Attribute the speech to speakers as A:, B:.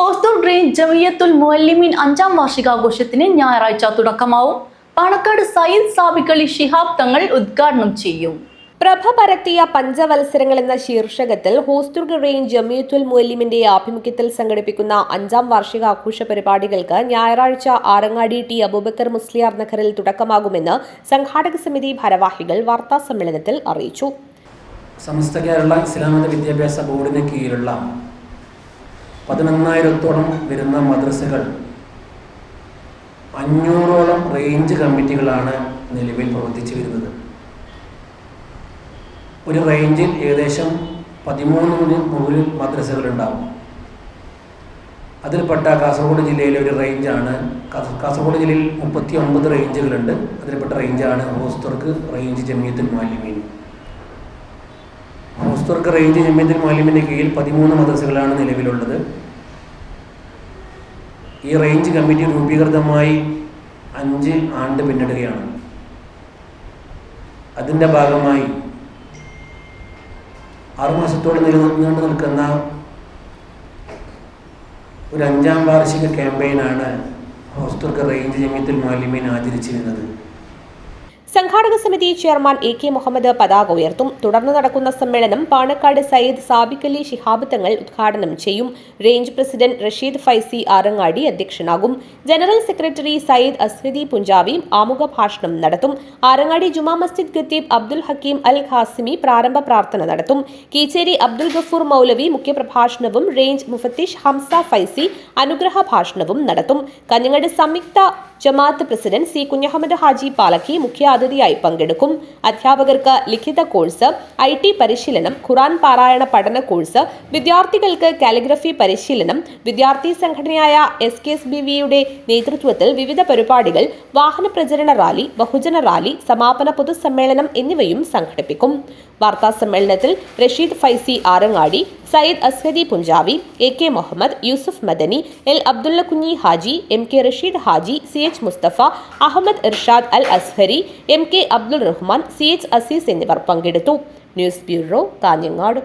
A: Hosdurg green Jamiyyathul Muallimeen അഞ്ചാം വാർഷികാഘോഷത്തിന് ഞായറാഴ്ച തുടക്കമാവും. പാണക്കാട് സയ്യിദ് സാബിക്കളി ഷിഹാബ് തങ്ങൾ ഉദ്ഘാടനം ചെയ്യും.
B: പ്രഭ പരത്തിയ പഞ്ചവത്സരങ്ങൾ എന്ന ശീർഷകത്തിൽ ഹോസ്ദുർഗ് റേഞ്ച് ജമിയത്തുൽ മുഅല്ലിമിന്റെ ആഭിമുഖ്യത്തിൽ സംഘടിപ്പിക്കുന്ന അഞ്ചാം വാർഷിക ആഘോഷ പരിപാടികൾക്ക് ഞായറാഴ്ച ആറങ്ങാടി ടി അബൂബക്കർ മുസ്ലിയാർ നഗറിൽ തുടക്കമാകുമെന്ന് സംഘാടക സമിതി ഭാരവാഹികൾ വാർത്താ സമ്മേളനത്തിൽ അറിയിച്ചു.
C: സമസ്ത കേരള ഇസ്ലാമത വിദ്യാഭ്യാസ ബോർഡിന് കീഴിലുള്ള പതിനൊന്നായിരത്തോളം വരുന്ന മദ്രസകൾ അഞ്ഞൂറോളം റേഞ്ച് കമ്മിറ്റികളാണ് നിലവിൽ പ്രവർത്തിച്ചു വരുന്നത്. ഒരു റേഞ്ചിൽ ഏകദേശം പതിമൂന്നിന് മുകളിൽ മദ്രസകളുണ്ടാവും അതിൽപ്പെട്ട കാസർഗോഡ് ജില്ലയിലെ ഒരു റേഞ്ചാണ് കാസ- കാസർഗോഡ് ജില്ലയിൽ മുപ്പത്തി ഒമ്പത് റേഞ്ചുകളുണ്ട് അതിൽപ്പെട്ട റേഞ്ചാണ് ഹോസ്റ്റർക്ക് റേഞ്ച് ജമിയത്തുൽ മാലിമീൻ ഹോസ്തുർക്ക് റേഞ്ച് ജമിയത്തുൽ മാലിമിന്റെ കീഴിൽ പതിമൂന്ന് മദ്രസകളാണ് നിലവിലുള്ളത്. ഈ റേഞ്ച് കമ്മിറ്റി രൂപീകൃതമായി അഞ്ച് ആണ്ട് പിന്നിടുകയാണ്. അതിന്റെ ഭാഗമായി ആറുമാസത്തോളം നില നിലനിന്നുകൊണ്ട് നിൽക്കുന്ന ഒരു അഞ്ചാം വാർഷിക ക്യാമ്പയിനാണ് ഹോസ്റ്റർക്ക് റേഞ്ച് ജമിയത്തുൽ മാലിമീൻ ആചരിച്ചിരുന്നത്.
B: സംഘാടക സമിതി ചെയർമാൻ എ കെ മുഹമ്മദ് പതാക ഉയർത്തും. തുടർന്ന് നടക്കുന്ന സമ്മേളനം പാണക്കാട് സയ്യിദ് സാബിക്കലി ശിഹാബ് തങ്ങൾ ഉദ്ഘാടനം ചെയ്യും. റേഞ്ച് പ്രസിഡന്റ് റഷീദ് ഫൈസി ആറങ്ങാടി അധ്യക്ഷനാകും. ജനറൽ സെക്രട്ടറി സയ്യിദ് അസ്വദി പുഞ്ചാബി ആമുഖ ഭാഷണം നടത്തും. ആറങ്ങാടി ജുമാ മസ്ജിദ് ഖത്തീബ് അബ്ദുൽ ഹക്കീം അൽ ഖാസിമി പ്രാരംഭ പ്രാർത്ഥന നടത്തും. കീച്ചേരി അബ്ദുൽ ഗഫൂർ മൗലവി മുഖ്യപ്രഭാഷണവും റേഞ്ച് മുഫത്തിഷ് ഹംസ ഫൈസി അനുഗ്രഹ ഭാഷണവും നടത്തും. കഞ്ഞങ്ങട് സംയുക്ത ജമാഅത്ത് പ്രസിഡന്റ് സി കുഞ്ഞഹമ്മദ് ഹാജി പാലക്കി മുഖ്യാതിഥിയായി പങ്കെടുക്കും. അധ്യാപകർക്ക് ലിഖിത കോഴ്സ് ഐ ടി പരിശീലനം ഖുറാൻ പാരായണ പഠന കോഴ്സ് വിദ്യാർത്ഥികൾക്ക് കാലിഗ്രഫി പരിശീലനം വിദ്യാർത്ഥി സംഘടനയായ എസ് കെ എസ് ബി വിയുടെ നേതൃത്വത്തിൽ വിവിധ പരിപാടികൾ വാഹന പ്രചരണ റാലി ബഹുജന റാലി സമാപന പൊതുസമ്മേളനം എന്നിവയും സംഘടിപ്പിക്കും. വാർത്താ സമ്മേളനത്തിൽ Rasheed Faizy Arangadi Sayyid Ashadi Punchavi A K Muhammad Yusuf Madani L Abdulla Kunhi Haji M K Rasheed Haji C H Mustafa Ahmed Irshad Al Azhari M K Abdul Rahman C H Azeez എന്നിവർ പങ്കെടുത്തു. News bureau Kanhangad.